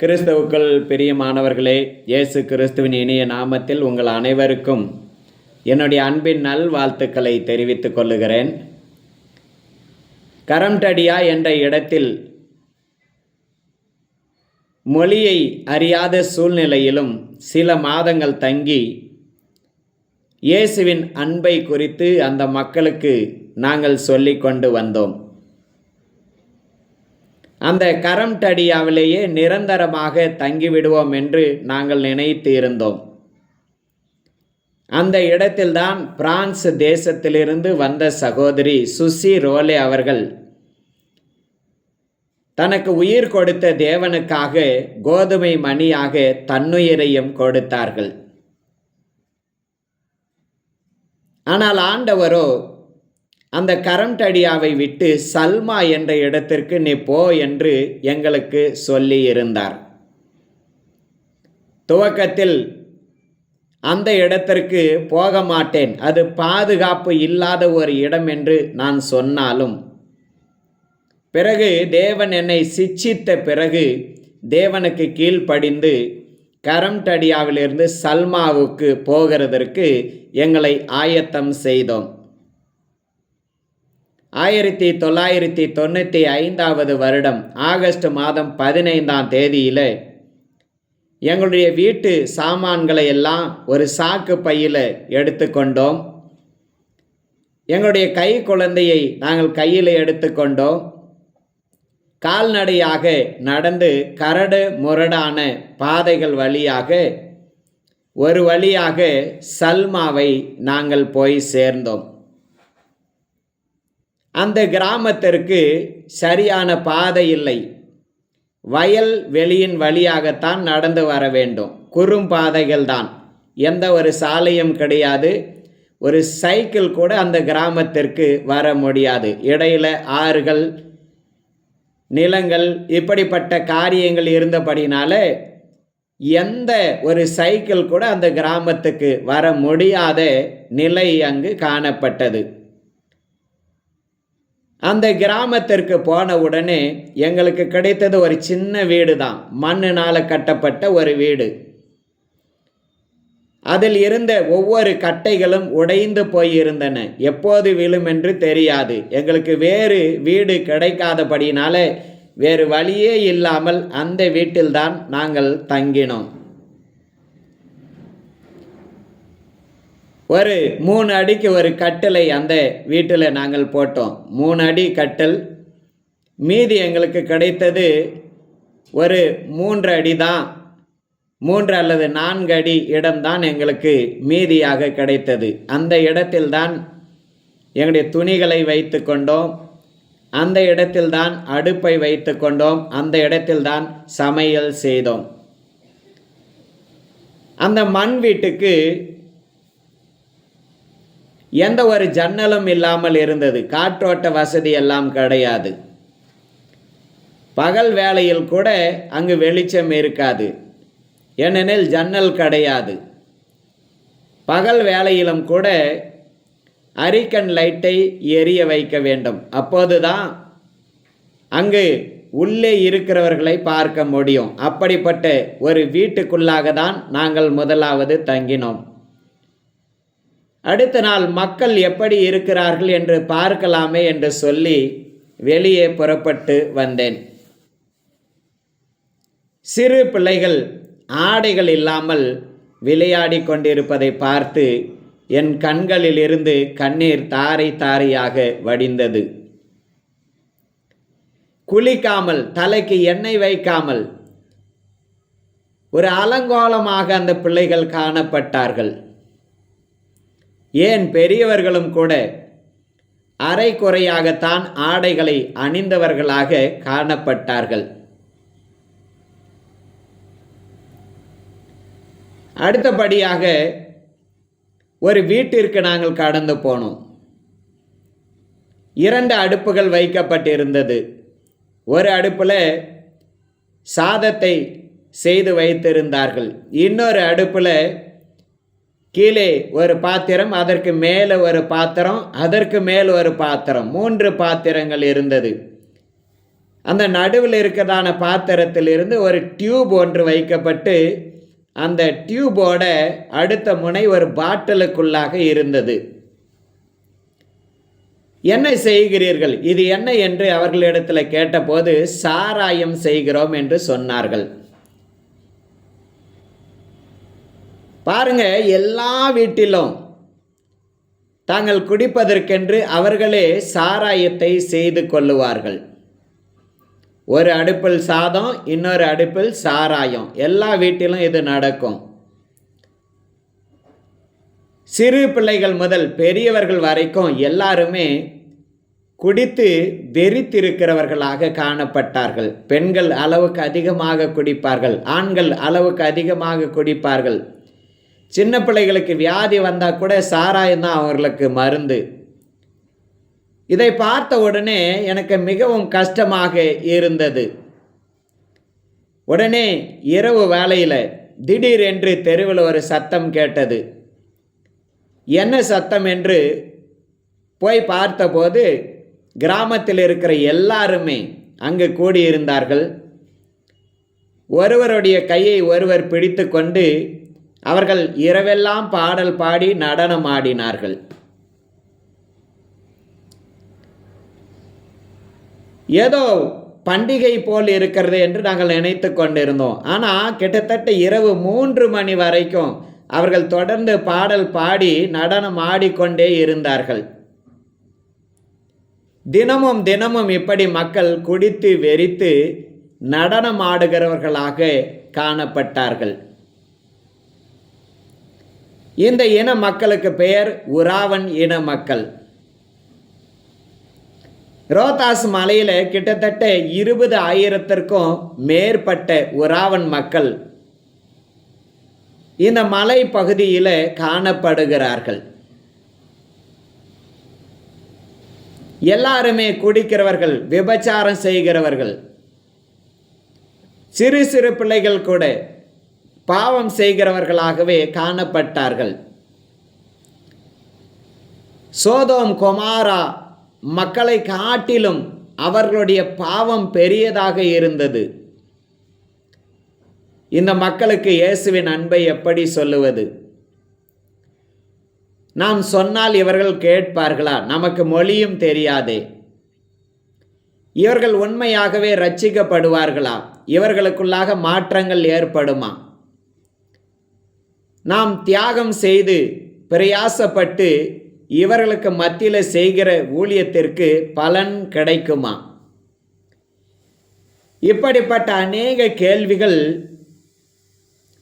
கிறிஸ்தவுக்கள் பிரியமானவர்களே இயேசு கிறிஸ்துவின் இனிய நாமத்தில் உங்கள் அனைவருக்கும் என்னுடைய அன்பின் நல்வாழ்த்துக்களை தெரிவித்துக் கொள்ளுகிறேன். கரம்டடியா என்ற இடத்தில் மொழியை அறியாத சூழ்நிலையிலும் சில மாதங்கள் தங்கி இயேசுவின் அன்பை குறித்து அந்த மக்களுக்கு நாங்கள் சொல்லிக்கொண்டு வந்தோம். அந்த கரம் டடியாவிலேயே நிரந்தரமாக தங்கிவிடுவோம் என்று நாங்கள் நினைத்து இருந்தோம் அந்த இடத்தில்தான் பிரான்ஸ் தேசத்திலிருந்து வந்த சகோதரி சுசி ரோலே அவர்கள் தனக்கு உயிர் கொடுத்த தேவனுக்காக கோதுமை மணியாக தன்னுயிரையும் கொடுத்தார்கள். ஆனால் ஆண்டவரோ அந்த கரம்டடியாவை விட்டு சல்மா என்ற இடத்திற்கு நீ போ என்று எங்களுக்கு சொல்லி இருந்தார் துவக்கத்தில் அந்த இடத்திற்கு போக மாட்டேன். அது பாதுகாப்பு இல்லாத ஒரு இடம் என்று நான் சொன்னாலும். பிறகு தேவன் என்னை சிச்சித்த பிறகு தேவனுக்கு கீழ்ப்படிந்து கரம்டடியாவிலிருந்து சல்மாவுக்கு போகிறதற்கு எங்களை ஆயத்தம் செய்தோம். ஆயிரத்தி தொள்ளாயிரத்தி தொண்ணூற்றி ஐந்தாவது வருடம் ஆகஸ்ட் மாதம் பதினைந்தாம் தேதியில் எங்களுடைய வீட்டு சாமான்களை எல்லாம் ஒரு சாக்கு பையில் எடுத்துக்கொண்டோம். எங்களுடைய கை குழந்தையை நாங்கள் கையில் எடுத்துக்கொண்டோம். கால்நடையாக நடந்து கரடு முரடான பாதைகள் வழியாக ஒரு வழியாக சல்மாவை நாங்கள் போய் சேர்ந்தோம். அந்த கிராமத்திற்கு சரியான பாதை இல்லை. வயல் வெளியின் வழியாகத்தான் நடந்து வர வேண்டும். குறும்பாதைகள் தான். எந்த ஒரு சாலையும் கிடையாது. ஒரு சைக்கிள் கூட அந்த கிராமத்திற்கு வர முடியாது. இடையில ஆறுகள் நிலங்கள் இப்படிப்பட்ட காரியங்கள் இருந்தபடினால எந்த ஒரு சைக்கிள் கூட அந்த கிராமத்துக்கு வர முடியாத நிலை அங்கு காணப்பட்டது. அந்த கிராமத்திற்கு போன உடனே எங்களுக்கு கிடைத்தது ஒரு சின்ன வீடு தான் மண்ணினால் கட்டப்பட்ட ஒரு வீடு. அதில் இருந்த ஒவ்வொரு கட்டைகளும் உடைந்து போயிருந்தன. எப்போது விழும் என்று தெரியாது. எங்களுக்கு வேறு வீடு கிடைக்காதபடினால வேறு வழியே இல்லாமல் அந்த வீட்டில்தான் நாங்கள் தங்கினோம். ஒரு மூணு அடிக்கு ஒரு கட்டளை அந்த வீட்டில் நாங்கள் போட்டோம். மூணு அடி கட்டல். மீதி எங்களுக்கு கிடைத்தது ஒரு மூன்று அடி தான் மூன்று அல்லது நான்கு அடி இடம்தான் எங்களுக்கு மீதியாக கிடைத்தது. அந்த இடத்தில்தான் எங்களுடைய துணிகளை வைத்து கொண்டோம். அந்த இடத்தில்தான் அடுப்பை வைத்து கொண்டோம். அந்த இடத்தில்தான் சமையல் செய்தோம். அந்த மண் வீட்டுக்கு எந்த ஒரு ஜன்னலும் இல்லாமல் இருந்தது. காற்றோட்ட வசதி எல்லாம் கிடையாது. பகல் வேளையில் கூட அங்கு வெளிச்சம் இருக்காது. ஏனெனில் ஜன்னல் கிடையாது. பகல் வேளையிலும் கூட அரிக்கன் லைட்டை எரிய வைக்க வேண்டும். அப்போதுதான் அங்கு உள்ளே இருக்கிறவர்களை பார்க்க முடியும். அப்படிப்பட்ட ஒரு வீட்டுக்குள்ளாக தான் நாங்கள் முதலாவது தங்கினோம். அடுத்த நாள் மக்கள் எப்படி இருக்கிறார்கள் என்று பார்க்கலாமே என்று சொல்லி வெளியே புறப்பட்டு வந்தேன். சிறு பிள்ளைகள் ஆடைகள் இல்லாமல் விளையாடி கொண்டிருப்பதை பார்த்து என் கண்களிலிருந்து கண்ணீர் தாரை தாரையாக வடிந்தது. குளிக்காமல் தலைக்கு எண்ணெய் வைக்காமல் ஒரு அலங்கோலமாக அந்த பிள்ளைகள் காணப்பட்டார்கள். ஏன் பெரியவர்களும் கூட அரை குறையாகத்தான் ஆடைகளை அணிந்தவர்களாக காணப்பட்டார்கள்? அடுத்தபடியாக ஒரு வீட்டிற்கு நாங்கள் கடந்து போனோம். இரண்டு அடுப்புகள் வைக்கப்பட்டிருந்தது. ஒரு அடுப்பில் சாதத்தை செய்து வைத்திருந்தார்கள். இன்னொரு அடுப்பில் கீழே ஒரு பாத்திரம் அதற்கு மேலே ஒரு பாத்திரம் அதற்கு மேல் ஒரு பாத்திரம். மூன்று பாத்திரங்கள் இருந்தது. அந்த நடுவில் இருக்கிறதான பாத்திரத்திலிருந்து ஒரு டியூப் ஒன்று வைக்கப்பட்டு அந்த டியூபோட அடுத்த முனை ஒரு பாட்டிலுக்குள்ளாக இருந்தது. என்ன செய்கிறீர்கள்? இது என்ன? என்று அவர்களிடத்தில் கேட்டபோது சாராயம் செய்கிறோம் என்று சொன்னார்கள். பாருங்க எல்லா வீட்டிலும் தாங்கள் குடிப்பதற்கென்று அவர்களே சாராயத்தை செய்து கொள்ளுவார்கள். ஒரு அடுப்பில் சாதம் இன்னொரு அடுப்பில் சாராயம். எல்லா வீட்டிலும் இது நடக்கும். சிறு பிள்ளைகள் முதல் பெரியவர்கள் வரைக்கும் எல்லாருமே குடித்து வெறித்திருக்கிறவர்களாக காணப்பட்டார்கள். பெண்கள் அளவுக்கு அதிகமாக குடிப்பார்கள். ஆண்கள் அளவுக்கு அதிகமாக குடிப்பார்கள். சின்ன பிள்ளைகளுக்கு வியாதி வந்தால் கூட சாராயம் தான் அவர்களுக்கு மருந்து. இதை பார்த்த உடனே எனக்கு மிகவும் கஷ்டமாக இருந்தது. உடனே இரவு வேலையில் திடீரென்று தெருவில் ஒரு சத்தம் கேட்டது. என்ன சத்தம் என்று போய் பார்த்தபோது கிராமத்தில் இருக்கிற எல்லாருமே அங்கு கூடியிருந்தார்கள். ஒருவருடைய கையை ஒருவர் பிடித்து கொண்டு அவர்கள் இரவெல்லாம் பாடல் பாடி நடனம் ஆடினார்கள். ஏதோ பண்டிகை போல் இருக்கிறது என்று நாங்கள் நினைத்து கொண்டிருந்தோம். ஆனால் கிட்டத்தட்ட இரவு மூன்று மணி வரைக்கும் அவர்கள் தொடர்ந்து பாடல் பாடி நடனம் ஆடிக்கொண்டே இருந்தார்கள். தினமும் தினமும் இப்படி மக்கள் குடித்து வெறித்து நடனம் ஆடுகிறவர்களாக காணப்பட்டார்கள். இந்த இன மக்களுக்கு பெயர் உராவன் இன மக்கள். ரோதாஸ் மலையில் கிட்டத்தட்ட இருபது ஆயிரத்திற்கும் மேற்பட்ட உராவன் மக்கள் இந்த மலை பகுதியில் காணப்படுகிறார்கள். எல்லாருமே குடிக்கிறவர்கள் விபச்சாரம் செய்கிறவர்கள். சிறு சிறு பிள்ளைகள் கூட பாவம் செய்கிறவர்களாகவே காணப்பட்டார்கள். சோதோம் கொமாரா மக்களை காட்டிலும் அவர்களுடைய பாவம் பெரியதாக இருந்தது. இந்த மக்களுக்கு இயேசுவின் அன்பை எப்படி சொல்லுவது? நாம் சொன்னால் இவர்கள் கேட்பார்களா? நமக்கு மொழியும் தெரியாதே. இவர்கள் உண்மையாகவே ரட்சிக்கப்படுவார்களா இவர்களுக்குள்ளாக மாற்றங்கள் ஏற்படுமா? நாம் தியாகம் செய்து பிரயாசப்பட்டு இவர்களுக்கு மத்தியில் செய்கிற ஊழியத்திற்கு பலன் கிடைக்குமா? இப்படிப்பட்ட அநேக கேள்விகள்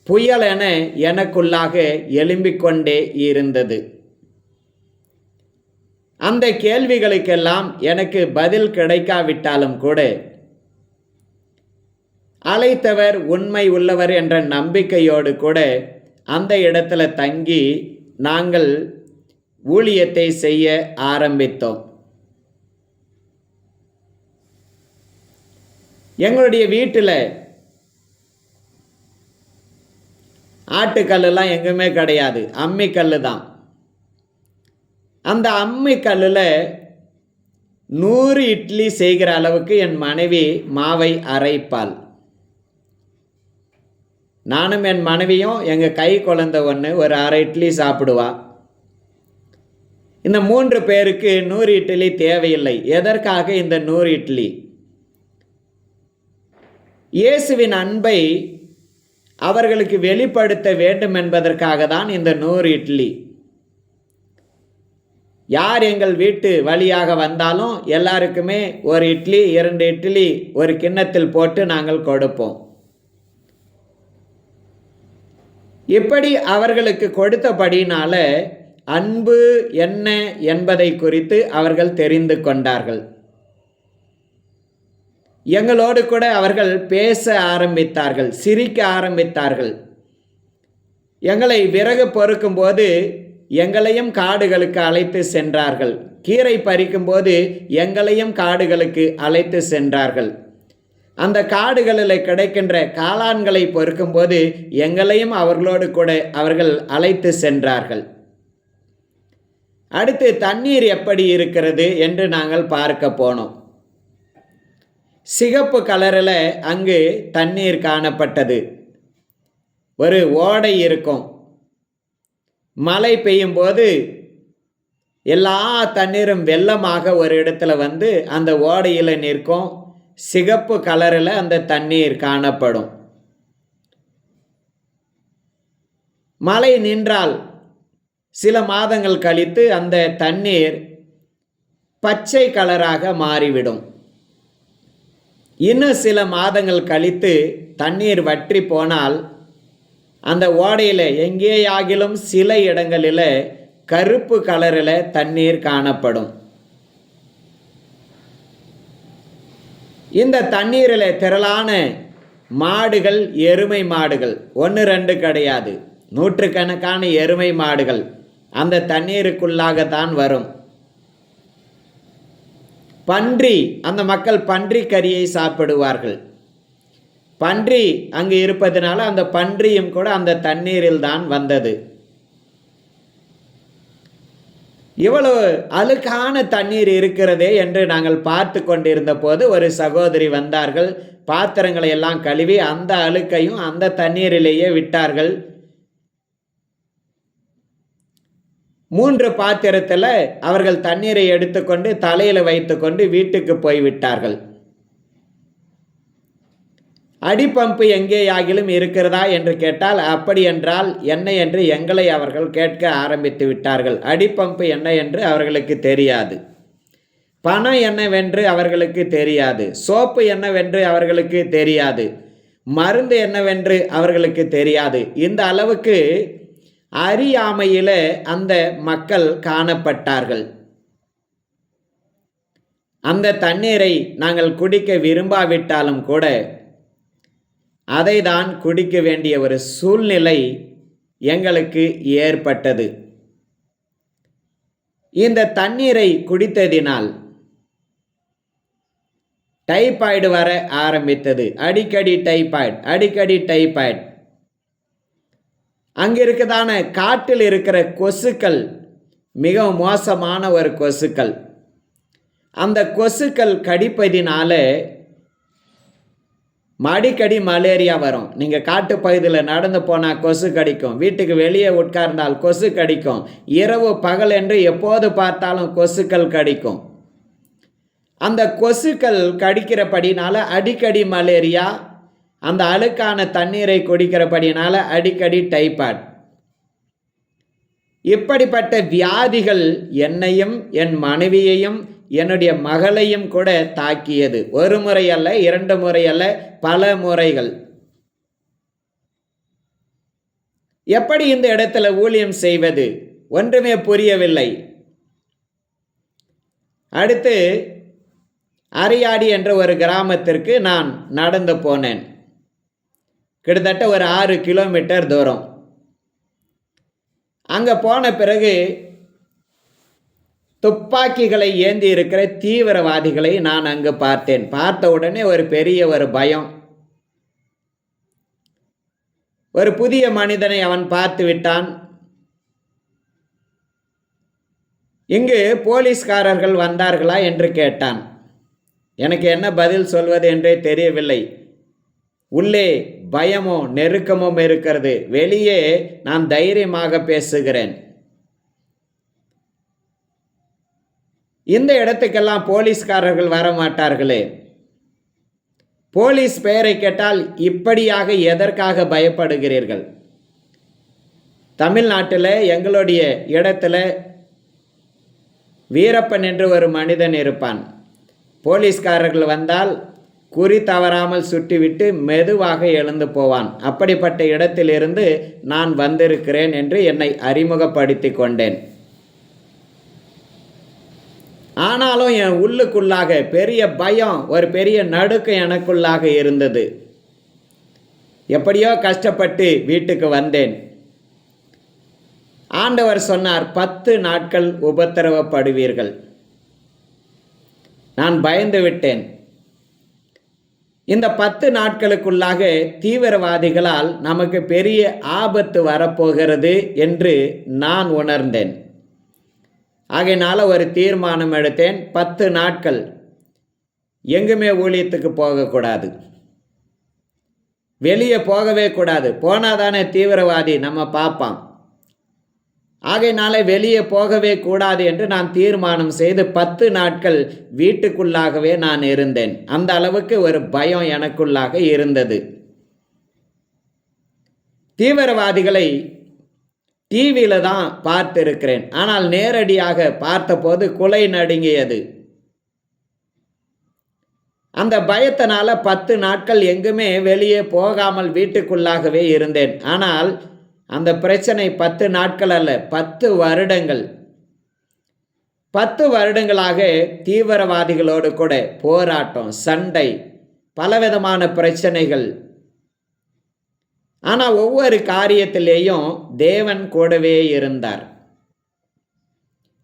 புயல் என எனக்குள்ளாக எழும்பிக்கொண்டே இருந்தது. அந்த கேள்விகளுக்கெல்லாம் எனக்கு பதில் கிடைக்காவிட்டாலும் கூட அழைத்தவர் உண்மை உள்ளவர் என்ற நம்பிக்கையோடு கூட அந்த இடத்துல தங்கி நாங்கள் ஊழியத்தை செய்ய ஆரம்பித்தோம். எங்களுடைய வீட்டில் ஆட்டுக்கல்லாம் எங்குமே கிடையாது. அம்மிக்கல் தான். அந்த அம்மிக்கல்லில் நூறு இட்லி செய்கிற அளவுக்கு என் மனைவி மாவை அரைப்பாள். நானும் என் மனைவியும் எங்கள் கை குழந்த ஒன்று ஒரு அரை இட்லி சாப்பிடுவா. இந்த மூன்று பேருக்கு நூறு இட்லி தேவையில்லை. எதற்காக இந்த நூறு இட்லி? இயேசுவின் அன்பை அவர்களுக்கு வெளிப்படுத்த வேண்டும் என்பதற்காக தான் இந்த நூறு இட்லி. யார் எங்கள் வீட்டு வழியாக வந்தாலும் எல்லாருக்குமே ஒரு இட்லி இரண்டு இட்லி ஒரு கிண்ணத்தில் போட்டு நாங்கள் கொடுப்போம். இப்படி அவர்களுக்கு கொடுத்தபடினால அன்பு என்ன என்பதை குறித்து அவர்கள் தெரிந்து கொண்டார்கள். எங்களோடு கூட அவர்கள் பேச ஆரம்பித்தார்கள் சிரிக்க ஆரம்பித்தார்கள். எங்களை விறகு பொறுக்கும் போது எங்களையும் காடுகளுக்கு அழைத்து சென்றார்கள். கீரை பறிக்கும்போது எங்களையும் காடுகளுக்கு அழைத்து சென்றார்கள். அந்த காடுகளில் கிடைக்கின்ற காளான்களை பொறுக்கும்போது எங்களையும் அவர்களோடு கூட அவர்கள் அழைத்து சென்றார்கள். அடுத்து தண்ணீர் எப்படி இருக்கிறது என்று நாங்கள் பார்க்க போனோம். சிகப்பு கலரில் அங்கு தண்ணீர் காணப்பட்டது. ஒரு ஓடை இருக்கும். மழை பெய்யும் போது எல்லா தண்ணீரும் வெள்ளமாக ஒரு இடத்துல வந்து அந்த ஓடையில் நிற்கும். சிகப்பு கலரில் அந்த தண்ணீர் காணப்படும். மழை நின்றால் சில மாதங்கள் கழித்து அந்த தண்ணீர் பச்சை கலராக மாறிவிடும். இன்னும் சில மாதங்கள் கழித்து தண்ணீர் வற்றி போனால் அந்த ஓடையில் எங்கேயாகிலும் சில இடங்களில் கருப்பு கலரில் தண்ணீர் காணப்படும். இந்த தண்ணீரில் திரளான மாடுகள் எருமை மாடுகள். ஒன்று ரெண்டு கிடையாது. நூற்றுக்கணக்கான எருமை மாடுகள் அந்த தண்ணீருக்குள்ளாகத்தான் வரும். பன்றி அந்த மக்கள் பன்றி கறியை சாப்பிடுவார்கள். பன்றி அங்கு இருப்பதனால அந்த பன்றியும் கூட அந்த தண்ணீரில் தான் வந்தது. இவ்வளவு அழுக்கான தண்ணீர் இருக்கிறதே என்று நாங்கள் பார்த்து கொண்டிருந்த போது ஒரு சகோதரி வந்தார்கள். பாத்திரங்களை எல்லாம் கழுவி அந்த அழுக்கையும் அந்த தண்ணீரிலேயே விட்டார்கள். மூன்று பாத்திரத்தில் அவர்கள் தண்ணீரை எடுத்துக்கொண்டு தலையில் வைத்துக்கொண்டு வீட்டுக்கு போய்விட்டார்கள். அடிப்பம்பு எங்கேயாகிலும் இருக்கிறதா என்று கேட்டால் அப்படி என்றால் என்ன என்று எங்களை அவர்கள் கேட்க ஆரம்பித்து விட்டார்கள். அடிப்பம்பு என்ன என்று அவர்களுக்கு தெரியாது. பணம் என்னவென்று அவர்களுக்கு தெரியாது. சோப்பு என்னவென்று அவர்களுக்கு தெரியாது. மருந்து என்னவென்று அவர்களுக்கு தெரியாது. இந்த அளவுக்கு அறியாமையில் அந்த மக்கள் காணப்பட்டார்கள். அந்த தண்ணீரை நாங்கள் குடிக்க விரும்பாவிட்டாலும் கூட அதை தான் குடிக்க வேண்டிய ஒரு சூழ்நிலை எங்களுக்கு ஏற்பட்டது. இந்த தண்ணீரை குடித்ததினால் டைபாய்டு வர ஆரம்பித்தது. அடிக்கடி டைபாய்டு அடிக்கடி டைபாய்டு. அங்கே இருக்கதான காட்டில் இருக்கிற கொசுக்கள் மிகவும் மோசமான ஒரு கொசுக்கள். அந்த கொசுக்கள் கடிப்பதினால மடிக்கடி மலேரியா வரும். நீங்கள் காட்டு பகுதியில் நடந்து போனால் கொசு கடிக்கும். வீட்டுக்கு வெளியே உட்கார்ந்தால் கொசு கடிக்கும். இரவு பகல் என்று எப்போது பார்த்தாலும் கொசுக்கள் கடிக்கும். அந்த கொசுக்கள் கடிக்கிறபடினால அடிக்கடி மலேரியா அந்த அழுக்கான தண்ணீரை குடிக்கிறபடினால அடிக்கடி டைபாய்ட். இப்படிப்பட்ட வியாதிகள் என்னையும் என் மனைவியையும் என்னுடைய மகளையும் கூட தாக்கியது. ஒரு முறை அல்ல இரண்டு முறை அல்ல பல முறைகள். எப்படி இந்த இடத்துல ஊழியம் செய்வது? ஒன்றுமே புரியவில்லை. அடுத்து அரியாடி என்ற ஒரு கிராமத்திற்கு நான் நடந்து போனேன். கிட்டத்தட்ட ஒரு ஆறு கிலோமீட்டர் தூரம். அங்கே போன பிறகு துப்பாக்கிகளை ஏந்தி இருக்கிற தீவிரவாதிகளை நான் அங்கு பார்த்தேன். பார்த்த உடனே ஒரு பெரிய ஒரு பயம். ஒரு புதிய மனிதனை அவன் பார்த்து விட்டான். இங்கு போலீஸ்காரர்கள் வந்தார்களா என்று கேட்டான். எனக்கு என்ன பதில் சொல்வது என்றே தெரியவில்லை. உள்ளே பயமோ நெருக்கமும் இருக்கிறது. வெளியே நான் தைரியமாக பேசுகிறேன். இந்த இடத்துக்கெல்லாம் போலீஸ்காரர்கள் வர மாட்டார்களே போலீஸ் பெயரை கேட்டால் இப்படியாக எதற்காக பயப்படுகிறீர்கள்? தமிழ்நாட்டில் எங்களுடைய இடத்துல வீரப்பன் என்று ஒரு மனிதன் இருப்பான். போலீஸ்காரர்கள் வந்தால் குறி தவறாமல் சுட்டிவிட்டு மெதுவாக எழுந்து போவான். அப்படிப்பட்ட இடத்திலிருந்து நான் வந்திருக்கிறேன் என்று என்னை அறிமுகப்படுத்தி கொண்டேன். ஆனாலும் என் உள்ளுக்குள்ளாக பெரிய பயம் ஒரு பெரிய நடுக்கம் எனக்குள்ளாக இருந்தது. எப்படியோ கஷ்டப்பட்டு வீட்டுக்கு வந்தேன். ஆண்டவர் சொன்னார் பத்து நாட்கள் உபத்திரவப்படுவீர்கள். நான் பயந்து விட்டேன். இந்த பத்து நாட்களுக்குள்ளாக தீவிரவாதிகளால் நமக்கு பெரிய ஆபத்து வரப்போகிறது என்று நான் உணர்ந்தேன். ஆகையினால் ஒரு தீர்மானம் எடுத்தேன். பத்து நாட்கள் எங்குமே ஊழியத்துக்கு போகக்கூடாது. வெளியே போகவே கூடாது. போனால் தானே தீவிரவாதி நம்ம பார்ப்பான். ஆகையினால வெளியே போகவே கூடாது என்று நான் தீர்மானம் செய்து பத்து நாட்கள் வீட்டுக்குள்ளாகவே நான் இருந்தேன். அந்த அளவுக்கு ஒரு பயம் எனக்குள்ளாக இருந்தது. தீவிரவாதிகளை டிவியில தான் பார்த்திருக்கிறேன். ஆனால் நேரடியாக பார்த்தபோது குலை நடுங்கியது. அந்த பயத்தினால பத்து நாட்கள் எங்குமே வெளியே போகாமல் வீட்டுக்குள்ளாகவே இருந்தேன். ஆனால் அந்த பிரச்சனை பத்து நாட்கள் அல்ல பத்து வருடங்கள். பத்து வருடங்களாக தீவிரவாதிகளோடு கூட போராட்டம் சண்டை பலவிதமான பிரச்சனைகள். ஆனால் ஒவ்வொரு காரியத்திலேயும் தேவன் கூடவே இருந்தார்.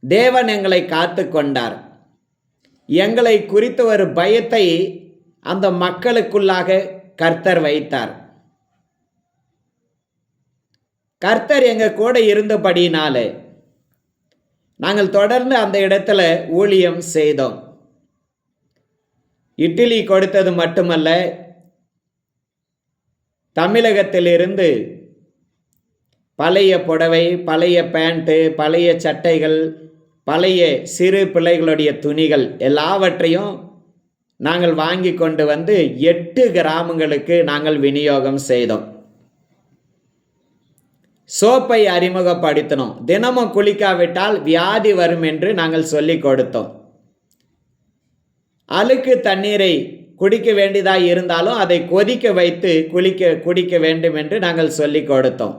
தேவன் எங்களை காத்து கொண்டார். எங்களை குறித்த ஒரு பயத்தை அந்த மக்களுக்குள்ளாக கர்த்தர் வைத்தார். கர்த்தர் எங்கள் கூட இருந்தபடினாலே நாங்கள் தொடர்ந்து அந்த இடத்துல ஊழியம் செய்தோம். இட்லி கொடுத்தது மட்டுமல்ல தமிழகத்திலிருந்து பழைய புடவை பழைய பேண்ட்டு பழைய சட்டைகள் பழைய சிறு பிள்ளைகளுடைய துணிகள் எல்லாவற்றையும் நாங்கள் வாங்கி கொண்டு வந்து எட்டு கிராமங்களுக்கு நாங்கள் விநியோகம் செய்தோம். சோப்பை அறிமுகப்படுத்தினோம். தினமும் குளிக்காவிட்டால் வியாதி வரும் என்று நாங்கள் சொல்லி கொடுத்தோம். அழுக்கு தண்ணீரை குடிக்க வேண்டியதாக இருந்தாலும் அதை கொதிக்க வைத்து குளிக்க குடிக்க வேண்டும் என்று நாங்கள் சொல்லி கொடுத்தோம்.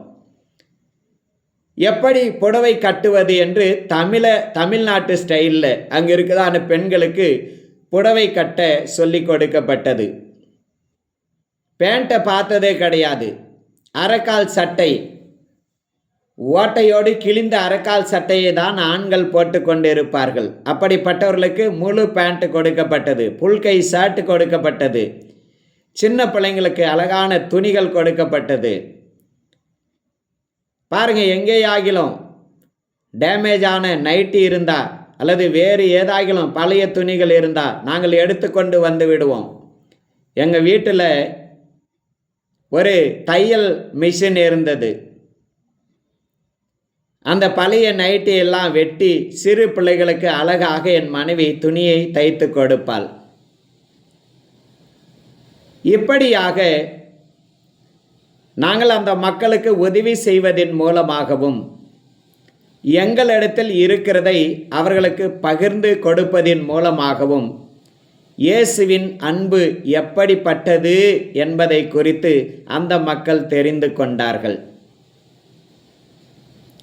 எப்படி புடவை கட்டுவது என்று தமிழ தமிழ்நாட்டு ஸ்டைலில் அங்கே இருக்குதான பெண்களுக்கு புடவை கட்ட சொல்லி கொடுக்கப்பட்டது. பேண்ட்டை பார்த்ததே கிடையாது. அரைக்கால் சட்டை ஓட்டையோடு கிழிந்த அரைக்கால் சட்டையை தான் ஆண்கள் போட்டுக்கொண்டிருப்பார்கள் இருப்பார்கள் அப்படிப்பட்டவர்களுக்கு முழு பேண்ட் கொடுக்கப்பட்டது புல்கை ஷர்ட் கொடுக்கப்பட்டது சின்ன பிள்ளைங்களுக்கு அழகான துணிகள் கொடுக்கப்பட்டது. பாருங்கள் எங்கேயாகிலும் டேமேஜ் ஆன நைட்டி இருந்தா அல்லது வேறு ஏதாகிலும் பழைய துணிகள் இருந்தால் நாங்கள் எடுத்துக்கொண்டு வந்து விடுவோம். எங்கள் வீட்டில் ஒரு தையல் மிஷின் இருந்தது. அந்த பழைய நைட்டி எல்லாம் வெட்டி சிறு பிள்ளைகளுக்கு அழகாக என் மனைவி துணியை தைத்து கொடுப்பாள். இப்படியாக நாங்கள் அந்த மக்களுக்கு உதவி செய்வதன் மூலமாகவும் எங்களிடத்தில் இருக்கிறதை அவர்களுக்கு பகிர்ந்து கொடுப்பதின் மூலமாகவும் இயேசுவின் அன்பு எப்படிப்பட்டது என்பதை குறித்து அந்த மக்கள் தெரிந்து கொண்டார்கள்.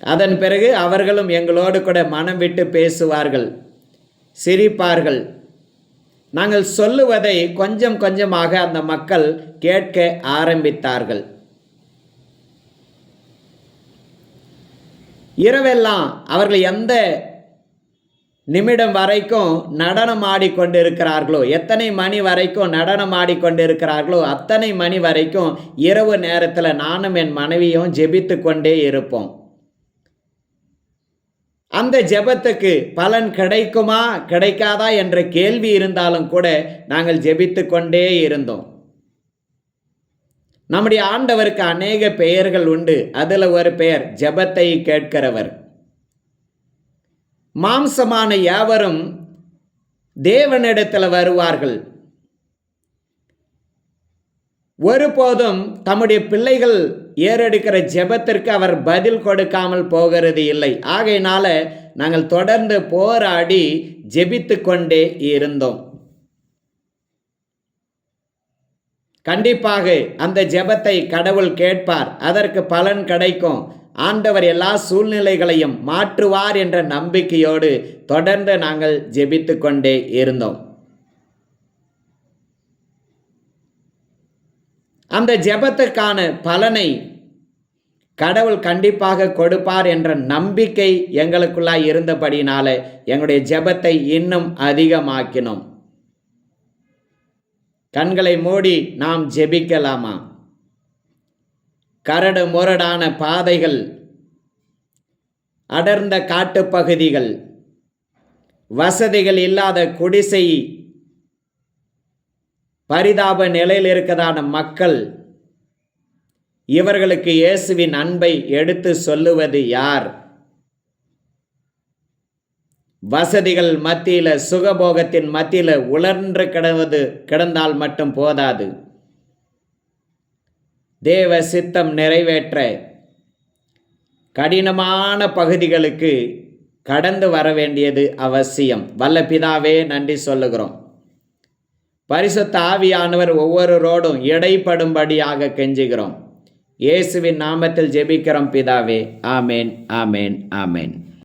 அதன் பிறகு அவர்களும் எங்களோடு கூட மனம் விட்டு பேசுவார்கள் சிரிப்பார்கள். நாங்கள் சொல்லுவதை கொஞ்சம் கொஞ்சமாக அந்த மக்கள் கேட்க ஆரம்பித்தார்கள். இரவெல்லாம் அவர்கள் எந்த நிமிடம் வரைக்கும் நடனம் ஆடிக்கொண்டிருக்கிறார்களோ எத்தனை மணி வரைக்கும் நடனம் ஆடிக்கொண்டிருக்கிறார்களோ அத்தனை மணி வரைக்கும் இரவு நேரத்தில் நானும் என் மனைவியும் ஜெபித்து கொண்டே இருப்போம். அந்த ஜெபத்துக்கு பலன் கிடைக்குமா கிடைக்காதா என்ற கேள்வி இருந்தாலும் கூட நாங்கள் ஜெபித்து கொண்டே இருந்தோம். நம்முடைய ஆண்டவருக்கு அநேக பெயர்கள் உண்டு. அதில் ஒரு பெயர் ஜெபத்தை கேட்கிறவர். மாம்சமான யாவரும் தேவனிடத்தில் வருவார்கள். ஒருபோதும் தம்முடைய பிள்ளைகள் ஏறெடுக்கிற ஜெபத்திற்கு அவர் பதில் கொடுக்காமல் போகிறது இல்லை. ஆகையினால நாங்கள் தொடர்ந்து போராடி ஜெபித்து கொண்டே இருந்தோம். கண்டிப்பாக அந்த ஜெபத்தை கடவுள் கேட்பார். அதற்கு பலன் கிடைக்கும். ஆண்டவர் எல்லா சூழ்நிலைகளையும் மாற்றுவார் என்ற நம்பிக்கையோடு தொடர்ந்து நாங்கள் ஜெபித்து கொண்டே இருந்தோம். அந்த ஜெபத்துக்கான பலனை கடவுள் கண்டிப்பாக கொடுப்பார் என்ற நம்பிக்கை எங்களுக்குள்ளாய் இருந்தபடினால எங்களுடைய ஜெபத்தை இன்னும் அதிகமாக்கினோம். கண்களை மூடி நாம் ஜெபிக்கலாமா? கரடு முரடான பாதைகள் அடர்ந்த காட்டுப்பகுதிகள் வசதிகள் இல்லாத குடிசை பரிதாப நிலையில் இருக்கதான மக்கள் இவர்களுக்கு இயேசுவின் அன்பை எடுத்து சொல்லுவது யார்? வசதிகள் மத்தியில் சுகபோகத்தின் மத்தியில் உலர்ந்து கிடவது கிடந்தால் மட்டும் போதாது. தேவ சித்தம் நிறைவேற்ற கடினமான பகுதிகளுக்கு கடந்து வர வேண்டியது அவசியம். வல்ல பிதாவே நன்றி சொல்லுகிறோம். பரிசுத்த ஆவியானவர் ஒவ்வொருவரோடும் இடைப்படும்படியாக கெஞ்சுகிறோம். இயேசுவின் நாமத்தில் ஜெபிக்கிறோம் பிதாவே. ஆமேன் ஆமேன் ஆமேன்.